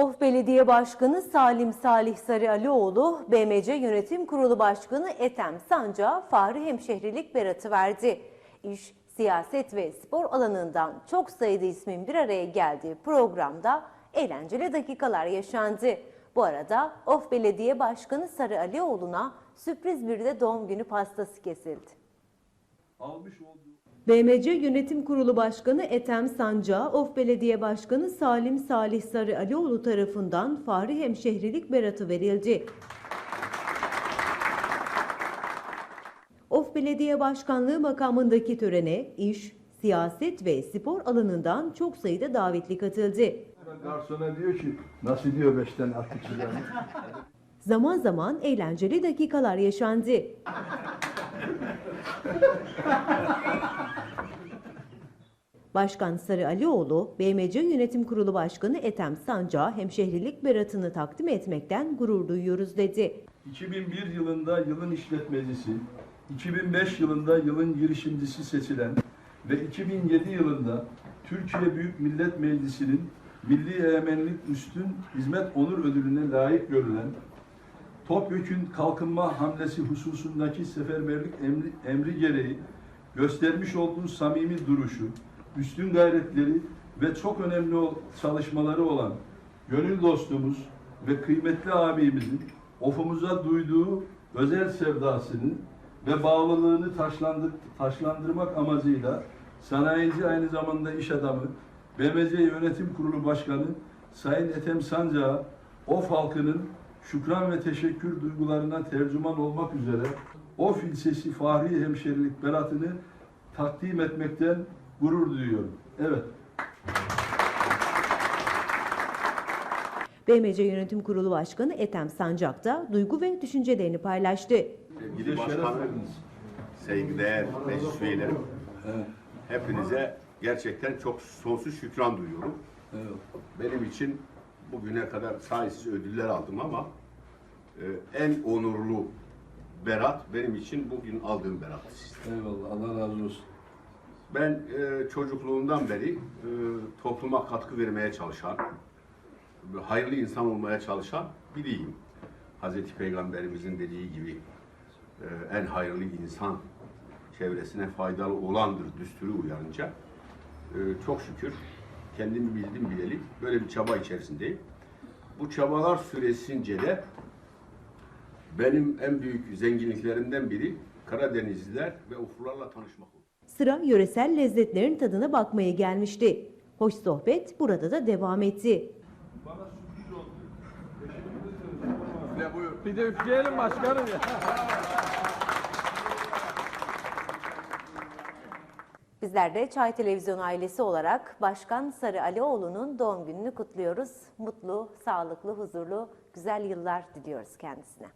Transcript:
Of Belediye Başkanı Salim Salih Sarıalioğlu, BMC Yönetim Kurulu Başkanı Ethem Sanca Fahri Hemşehrilik beratı verdi. İş, siyaset ve spor alanından çok sayıda ismin bir araya geldiği programda eğlenceli dakikalar yaşandı. Bu arada Of Belediye Başkanı Sarıalioğlu'na sürpriz bir de doğum günü pastası kesildi. almış olduğu BMC Yönetim Kurulu Başkanı Ethem Sanca, Of Belediye Başkanı Salim Salih Sarı Alioğlu tarafından Fahri Hemşehrilik beratı verildi. Of Belediye Başkanlığı makamındaki törene iş, siyaset ve spor alanından çok sayıda davetli katıldı. garsona diyor ki nasıl diyor beşten çizelim. Zaman zaman eğlenceli dakikalar yaşandı. Başkan Sarı Alioğlu, BMC Yönetim Kurulu Başkanı Ethem Sanca hemşehrilik beratını takdim etmekten gurur duyuyoruz dedi. 2001 yılında yılın işletmecisi, 2005 yılında yılın girişimcisi seçilen ve 2007 yılında Türkiye Büyük Millet Meclisi'nin Milli Egemenlik Üstün Hizmet Onur Ödülüne layık görülen Topyekün kalkınma hamlesi hususundaki seferberlik emri, emri gereği göstermiş olduğu samimi duruşu, üstün gayretleri ve çok önemli çalışmaları olan gönül dostumuz ve kıymetli abimizin ofumuza duyduğu özel sevdasını ve bağlılığını taşlandır, taşlandırmak amacıyla sanayici aynı zamanda iş adamı, BMC Yönetim Kurulu Başkanı Sayın Ethem Sancağı, OF halkının şükran ve teşekkür duygularına tercüman olmak üzere OF ilçesi Fahri Hemşerilik beratını takdim etmekten gurur duyuyorum. Evet. BMC Yönetim Kurulu Başkanı Ethem Sancak da duygu ve düşüncelerini paylaştı. Sevgili verdiniz. saygıdeğer meclis üyelerim, Evet. hepinize gerçekten çok sonsuz şükran duyuyorum. Evet. Benim için bugüne kadar sayısız ödüller aldım ama e, en onurlu berat benim için bugün aldığım berat. Eyvallah. Allah razı olsun. Ben e, çocukluğumdan beri e, topluma katkı vermeye çalışan, hayırlı insan olmaya çalışan biriyim. Hazreti Peygamberimizin dediği gibi e, en hayırlı insan çevresine faydalı olandır düsturu uyarınca e, çok şükür kendimi bildim bileli böyle bir çaba içerisindeyim. Bu çabalar süresince de benim en büyük zenginliklerimden biri Karadenizliler ve ufuklarla tanışmak oldu. Sıra yöresel lezzetlerin tadına bakmaya gelmişti. Hoş sohbet burada da devam etti. Bana sürpriz oldu. Ya buyur. Bir de üfleyelim başkanım ya. Bizler de Çay Televizyon ailesi olarak Başkan Sarı Alioğlu'nun doğum gününü kutluyoruz. Mutlu, sağlıklı, huzurlu, güzel yıllar diliyoruz kendisine.